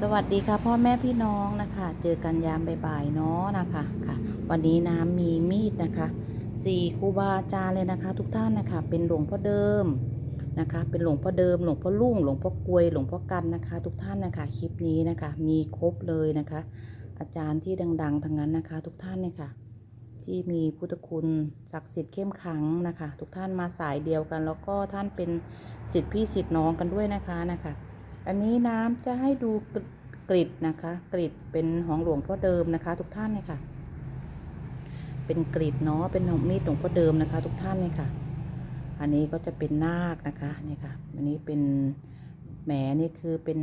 สวัสดีค่ะพ่อแม่พี่น้องนะคะ เจอกันยามบ่ายๆเนาะนะคะค่ะ วันนี้น้ำมีมีดนะคะสี่ครูบาอาจารย์เลยนะคะ ทุกท่านนะคะ เป็นหลวงพ่อเดิมนะคะ เป็นหลวงพ่อเดิมหลวงพ่อลุ่งหลวงพ่อกลวยหลวงพ่อกันนะคะ ทุกท่านนะคะคลิปนี้นะคะ มีครบเลยนะคะ อาจารย์ที่ดัง ๆทั้งนั้นนะคะ ทุกท่านเนี่ยค่ะ ที่มีพุทธคุณศักดิ์สิทธิ์เข้มขังนะคะ ทุกท่านมาสายเดียวกัน แล้วก็ท่านเป็นสิทธิพี่สิทธิน้องกันด้วยนะคะนะคะ อันนี้น้ำจะให้ดูกริดนะคะ กริดเป็นของหลวงพ่อเดิมนะคะ ทุกท่านเนี่ยค่ะ เป็นกริดเนาะเป็นมีดหลวงพ่อเดิมนะคะ ทุกท่านเนี่ยค่ะ อันนี้ก็จะเป็นนาคนะคะนี่ค่ะ อันนี้เป็นแหมนี่คือเป็น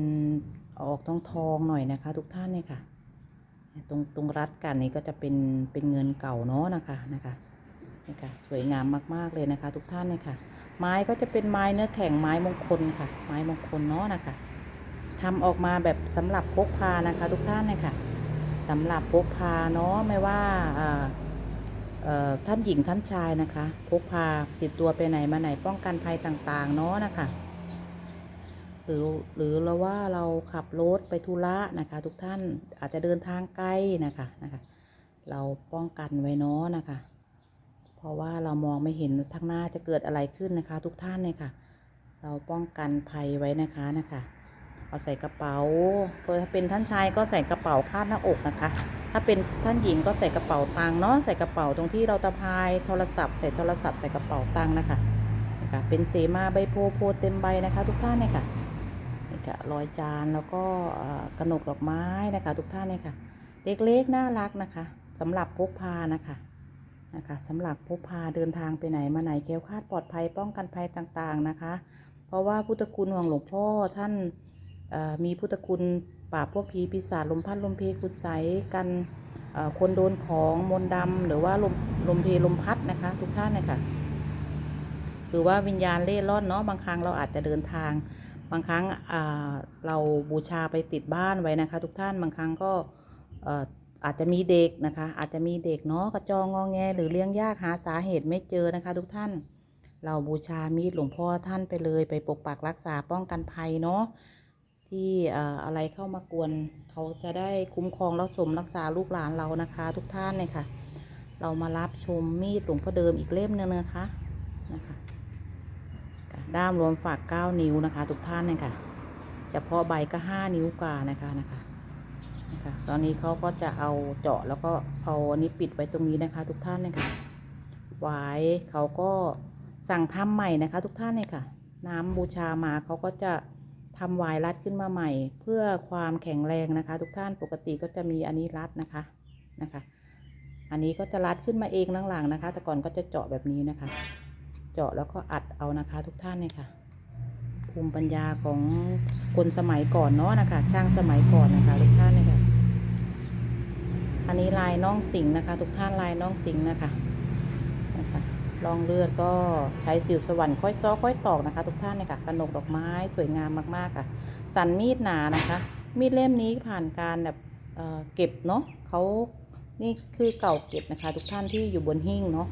ออกทองทองหน่อยนะคะ ทุกท่านเนี่ยค่ะ ตรงตรงรัดกันนี่ก็จะเป็นเป็นเงินเก่าเนาะนะคะนะคะนี่ค่ะสวยงามมาก ๆ เลยนะคะ ทุกท่านเนี่ยค่ะ ไม้ก็จะเป็นไม้เนื้อแข็งไม้มงคลค่ะ ไม้มงคลเนาะนะคะ ทำออกมาแบบสำหรับพกพานะคะ ทุกท่านเนี่ยค่ะสำหรับพกพาเนาะไม่ว่าท่านหญิงท่านชายนะคะ พกพาติดตัวไปไหนมาไหนป้องกันภัยต่าง ๆ เนาะนะคะหรือหรือเราว่าเราขับรถไปธุระนะคะ ทุกท่านอาจจะเดินทางไกลนะคะนะคะ เราป้องกันไว้เนาะนะคะ เพราะว่าเรามองไม่เห็นทางหน้าจะเกิดอะไรขึ้นนะคะ ทุกท่านเนี่ยค่ะ เราป้องกันภัยไว้นะคะนะคะ เอาใส่กระเป๋าพอถ้าเป็นท่านชายก็ใส่กระเป๋าคาดหน้าอกนะคะ ถ้าเป็นท่านหญิงก็ใส่กระเป๋าตังค์เนาะ ใส่กระเป๋าตรงที่เราตะพายโทรศัพท์ใส่โทรศัพท์ใส่กระเป๋าตังค์นะคะนะคะ เป็นเสมาใบโพโพเต็มใบนะคะ ทุกท่านเนี่ยค่ะนี่ค่ะรอยจานแล้วก็กระหนกดอกไม้นะคะ ทุกท่านเนี่ยค่ะ เล็กๆน่ารักนะคะสำหรับพกพานะคะนะคะสำหรับพกพาเดินทางไปไหนมาไหนแค้วคาดปลอดภัยป้องกันภัยต่างๆนะคะ เพราะว่าพุทธคุณของหลวงพ่อท่าน มีพุทธคุณปราบพวกผีปีศาจลมพัดลมเพคุณใสกันคนโดนของมนต์ดำหรือว่าลมลมเพลมพัดนะคะ ทุกท่านนะคะหรือว่าวิญญาณเล่ร่อนเนาะบางครั้งเราอาจจะเดินทาง บางครั้งเราบูชาไปติดบ้านไว้นะคะ ทุกท่านบางครั้งก็อาจจะมีเด็กนะคะ อาจจะมีเด็กเนาะกระจองงอแง หรือเลี้ยงยากหาสาเหตุไม่เจอนะคะ ทุกท่านเราบูชามีดหลวงพ่อท่านไปเลย ไปปกปักรักษาป้องกันภัยเนาะ ที่อะไรเข้ามากวน เขาจะได้คุ้มครองรักสมรักษาลูกหลานเรานะคะ ทุกท่านเลยค่ะ เรามารับชมมีดหลวงพ่อเดิมอีกเล่มหนึงนะคะนะคะด้ามรวมฝาก 9 นิ้วนะคะ ทุกท่านเลยค่ะเฉพาะใบก็ 5 นิ้วกว่านะคะนะคะนะคะ ตอนนี้เขาก็จะเอาเจาะแล้วก็เอาอันนี้ปิดไว้ตรงนี้นะคะ ทุกท่านเลยค่ะหวายเขาก็สั่งทำใหม่นะคะ ทุกท่านเลยค่ะ น้ำบูชามาเขาก็จะ ทำวายรัดขึ้นมาใหม่ เพื่อความแข็งแรงนะคะ ทุกท่านปกติก็จะมีอันนี้รัดนะคะนะคะ อันนี้ก็จะรัดขึ้นมาเองหลังๆนะคะ แต่ก่อนก็จะเจาะแบบนี้นะคะ เจาะแล้วก็อัดเอานะคะ ทุกท่านเนี่ยค่ะ ภูมิปัญญาของคนสมัยก่อนเนาะนะคะ ช่างสมัยก่อนนะคะทุกท่านเนี่ยค่ะ อันนี้ลายน้องสิงห์นะคะ ทุกท่านลายน้องสิงห์นะคะ นะคะรองเลือดก็ใช้สิวสวรรค์ค่อยซ้อค่อยตอกนะคะ ทุกท่านเนี่ยค่ะกระหนกดอกไม้สวยงามมากๆค่ะ สันมีดหนานะคะ มีดเล่มนี้ผ่านการแบบเเก็บเนาะเขานี่คือเก่าเก็บนะคะ ทุกท่านที่อยู่บนหิ้งเนาะ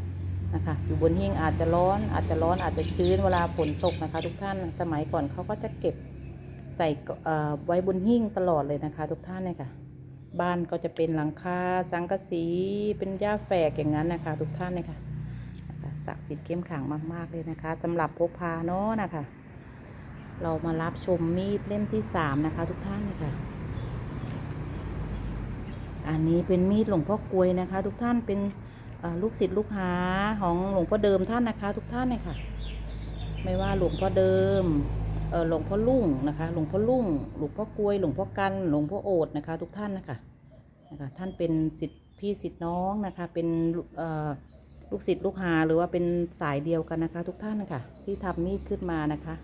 นะคะ อยู่บนหิ้งอาจจะร้อน อาจจะร้อนอาจจะชื้นเวลาฝนตกนะคะ ทุกท่านสมัยก่อนเขาก็จะเก็บใส่ไว้บนหิ้งตลอดเลยนะคะ ทุกท่านเนี่ยค่ะบ้านก็จะเป็นหลังคาสังกะสีเป็นหญ้าแฝกอย่างนั้นนะคะ ทุกท่านเนี่ยค่ะ ศักดิ์สิทธิ์เข้มขลังมาก ๆ เลยนะคะสำหรับพกพาเนาะนะคะ เรามารับชมมีดเล่มที่สามนะคะทุกท่านเนี่ยค่ะ อันนี้เป็นมีดหลวงพ่อกลวยนะคะ ทุกท่านเป็นลูกศิษย์ลูกหาของหลวงพ่อเดิมท่านนะคะ ทุกท่านเนี่ยค่ะ ไม่ว่าหลวงพ่อเดิมหลวงพ่อลุ่งนะคะ หลวงพ่อลุ่ง หลวงพ่อกลวย หลวงพ่อกัน หลวงพ่อโอดนะคะ ทุกท่านนะคะนะคะ ท่านเป็นศิษย์พี่ศิษย์น้องนะคะ เป็นอ ลูกศิษย์ลูกหาหรือว่าเป็นสายเดียวกันนะคะ ทุกท่านนะคะที่ทำมีดขึ้นมานะคะ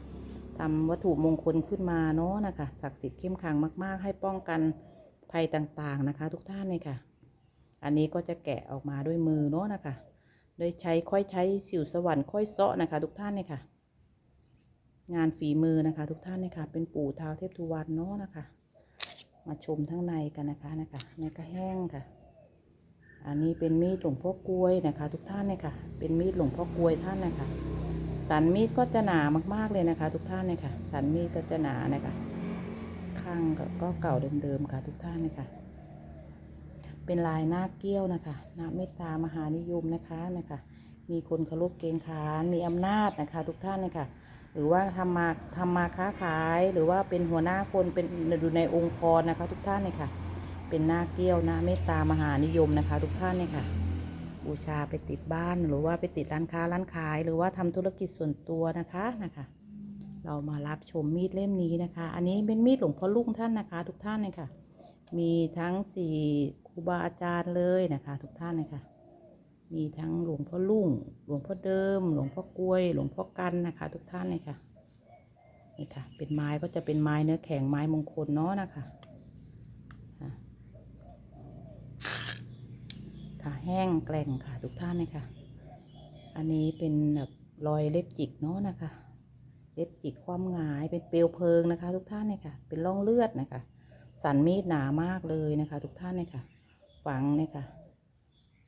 ทำวัตถุมงคลขึ้นมาเนาะนะคะศักดิ์สิทธิ์เข้มขังมาก ๆ ให้ป้องกันภัยต่างๆนะคะ ทุกท่านเลยค่ะ อันนี้ก็จะแกะออกมาด้วยมือเนาะนะคะ โดยใช้ค่อยใช้สิวสวรรค์ค่อยเซาะนะคะ ทุกท่านเลยค่ะ งานฝีมือนะคะ ทุกท่านเลยค่ะ เป็นปู่ท้าวเทพทุวันเนาะนะคะ มาชมทั้งในกันนะคะนะคะในกระแห้งค่ะ อันนี้เป็นมีดหลวงพ่อกลวยนะคะ ทุกท่านเลยค่ะ เป็นมีดหลวงพ่อกลวยท่านนะคะ สันมีดก็จะหนามากๆเลยนะคะ ทุกท่านเลยค่ะ สันมีดก็จะหนานะคะ ข้างก็เก่าเดิมๆค่ะ ทุกท่านเนะคะเป็นลายหน้าเกี้ยวนะคะหน้าเมตตามหานิยมนะคะนะคะ มีคนเคารพเกรงขาน มีอำนาจนะคะ ทุกท่านเนะคะหรือว่าทำมาทำมาค้าขายหรือว่าเป็นหัวหน้าคนเป็นอยู่ในองค์กรนะคะ ทุกท่านเนี่ยค่ะ เป็นหน้าเกี้ยวน้าเมตตามหานิยมนะคะ ทุกท่านเนี่ยค่ะ บูชาไปติดบ้านหรือว่าไปติดร้านค้าร้านขาย หรือว่าทำธุรกิจส่วนตัวนะคะนะคะ เรามารับชมมีดเล่มนี้นะคะ อันนี้เป็นมีดหลวงพ่อลุงท่านนะคะ ทุกท่านเนี่ยค่ะ มีทั้งสี่ครูบาอาจารย์เลยนะคะ ทุกท่านเนี่ยค่ะ มีทั้งหลวงพ่อลุ่งหลวงพ่อเดิม หลวงพ่อกล้วย หลวงพ่อกันนะคะ ทุกท่านเลยค่ะนี่ค่ะ เป็นไม้ก็จะเป็นไม้เนื้อแข็งไม้มงคลเนาะนะคะค่ะ แห้งแกร่งค่ะทุกท่านเลยค่ะอันนี้เป็นแบบรอยเล็บจิกเนาะนะคะ เล็บจิกความหงายเป็นเปลวเพลิงนะคะ ทุกท่านเลยค่ะเป็นร่องเลือดนะคะ สันมีดหนามากเลยนะคะ ทุกท่านเลยค่ะฝังเนี่ยค่ะ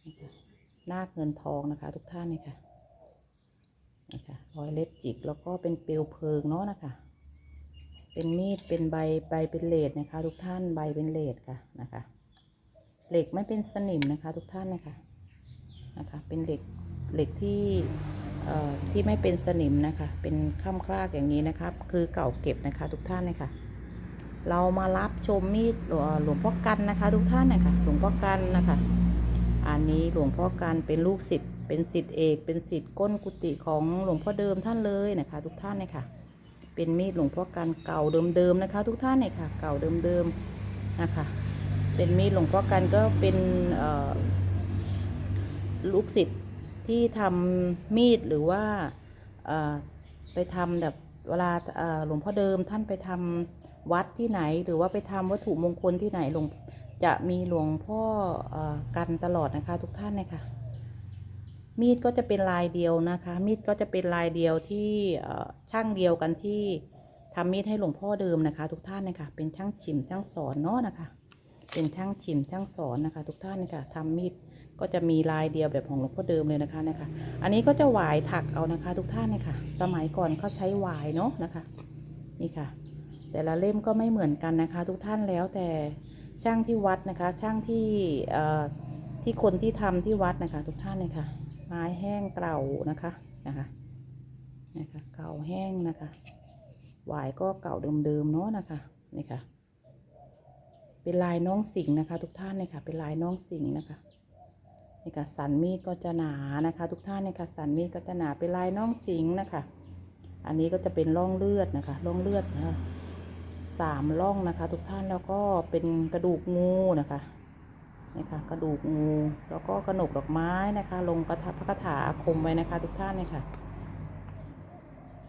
นี่ค่ะนาคเงินทองนะคะ ทุกท่านนี่ค่ะนะคะรอยเล็บจิกแล้วก็เป็นเปลวเพลิงเนาะนะคะเป็นมีดเป็นใบใบเป็นเลดนะคะ ทุกท่านใบเป็นเลดค่ะนะคะ เหล็กไม่เป็นสนิมนะคะทุกท่านนะคะนะคะเป็นเหล็กเหล็กที่เอ่อที่ไม่เป็นสนิมนะคะ เป็นข้ามคลากอย่างนี้นะครับ คือเก่าเก็บนะคะทุกท่านนะคะ เรามารับชมมีดหลวหลวงพ่อกันนะคะ ทุกท่านนะคะหลวงพ่อกันนะคะ อันนี้หลวงพ่อการเป็นลูกศิษย์เป็นศิษย์เอก เป็นศิษย์ก้นกุฏิของหลวงพ่อเดิมท่านเลยนะคะ ทุกท่านเลยค่ะเป็นมีดหลวงพ่อการเก่าเดิมๆนะคะ ทุกท่านเลยค่ะเก่าเดิมๆนะคะ เป็นมีดหลวงพ่อการก็เป็นลูกศิษย์ที่ทำมีดหรือว่าไปทำแบบเวลาหลวงพ่อเดิมท่านไปทำวัดที่ไหน หรือว่าไปทำวัตถุมงคลที่ไหนหลวงจะมีหลวงพ่ออกันตลอดนะคะทุกท่านเลยค่ะ มีดก็จะเป็นลายเดียวนะคะ มีดก็จะเป็นลายเดียวที่ช่างเดียวกันที่ทำมีดให้หลวงพ่อเดิมนะคะ ทุกท่านเลยค่ะเป็นช่างฉิมช่างสอนเนาะนะคะ เป็นช่างฉิมช่างสอนนะคะ ทุกท่านเลยค่ะทำมีดก็จะมีลายเดียวแบบของหลวงพ่อเดิมเลยนะคะนะคะ อันนี้ก็จะหวายถักเอานะคะ ทุกท่านเลยค่ะสมัยก่อนเขาใช้หวายเนาะนะคะ นี่ค่ะ แต่ละเล่มก็ไม่เหมือนกันนะคะ ทุกท่านแล้วแต่ช่างที่วัดนะคะ ช่างที่เอ่อที่คนที่ทำที่วัดนะคะ ทุกท่านเลยค่ะ ไม้แห้งเก่านะคะนะคะนะคะเก่าแห้งนะคะหวายก็เก่าเดิมๆเนาะนะคะนี่ค่ะ เป็นลายน้องสิงห์นะคะ ทุกท่านเลยค่ะ เป็นลายน้องสิงห์นะคะนี่ค่ะสันมีดก็จะหนานะคะ ทุกท่านเนี่ยค่ะสันมีดก็จะหนาเป็นลายน้องสิงห์นะคะ อันนี้ก็จะเป็นร่องเลือดนะคะร่องเลือดนะคะสามร่องนะคะ ทุกท่านแล้วก็เป็นกระดูกงูนะคะนี่ค่ะกระดูกงูแล้วก็กระหนกดอกไม้นะคะ ลงกระทะพระคาถาอาคมไว้นะคะ ทุกท่านเนี่ยค่ะ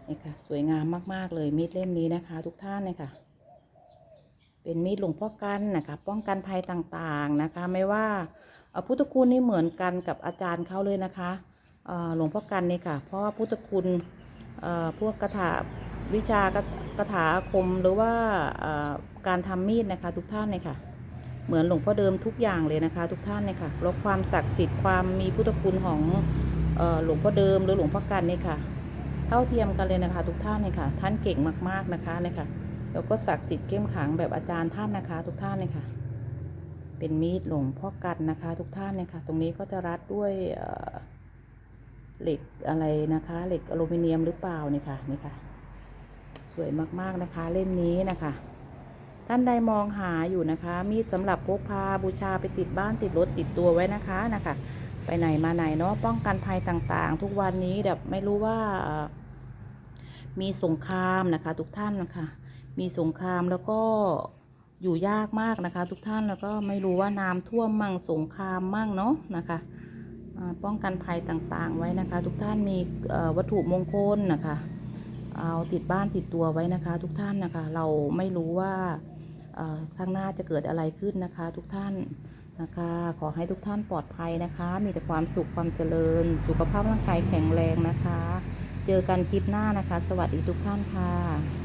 นี่ค่ะ สวยงามมาก ๆ เลยมีดเล่มนี้นะคะ ทุกท่านเนี่ยค่ะ เป็นมีดหลวงพ่อกันนะคะ ป้องกันภัยต่างๆนะคะ ไม่ว่าพุทธคุณนี่เหมือนกันกับอาจารย์เขาเลยนะคะหลวงพ่อกันนี่ค่ะ เพราะว่าพุทธคุณพวกกระถาวิชากระกระถาคมหรือว่าการทำมีดนะคะทุกท่านเลยค่ะ เหมือนหลวงพ่อเดิมทุกอย่างเลยนะคะ ทุกท่านเลยค่ะแล้วความศักดิ์สิทธิ์ความมีพุทธคุณของหลวงพ่อเดิมหรือหลวงพ่อกันนี่ค่ะ เท่าเทียมกันเลยนะคะ ทุกท่านเลยค่ะ ท่านเก่งมากๆนะคะเลยค่ะ แล้วก็ศักดิ์สิทธิ์เข้มขังแบบอาจารย์ท่านนะคะ ทุกท่านเลยค่ะ เป็นมีดหลวงพ่อกันนะคะ ทุกท่านเลยค่ะ ตรงนี้ก็จะรัดด้วยเหล็กอะไรนะคะ เหล็กอลูมิเนียมหรือเปล่านี่ค่ะนี่ค่ะ สวยมากๆนะคะ เล่มนี้นะคะ ท่านใดมองหาอยู่นะคะ มีดสำหรับพกพาบูชาไปติดบ้านติดรถติดตัวไว้นะคะนะคะ ไปไหนมาไหนเนาะป้องกันภัยต่างๆ ทุกวันนี้แบบไม่รู้ว่ามีสงครามนะคะ ทุกท่านนะคะ มีสงครามแล้วก็อยู่ยากมากนะคะ ทุกท่านแล้วก็ไม่รู้ว่าน้ำท่วมมั่งสงครามมั่งเนาะนะคะป้องกันภัยต่างๆไว้นะคะ ทุกท่านมีวัตถุมงคลนะคะเอาติดบ้านติดตัวไว้นะคะ ทุกท่านนะคะ เราไม่รู้ว่าข้างหน้าจะเกิดอะไรขึ้นนะคะ ทุกท่านนะคะ ขอให้ทุกท่านปลอดภัยนะคะ มีแต่ความสุขความเจริญ สุขภาพร่างกายแข็งแรงนะคะ เจอกันคลิปหน้านะคะ สวัสดีทุกท่านค่ะ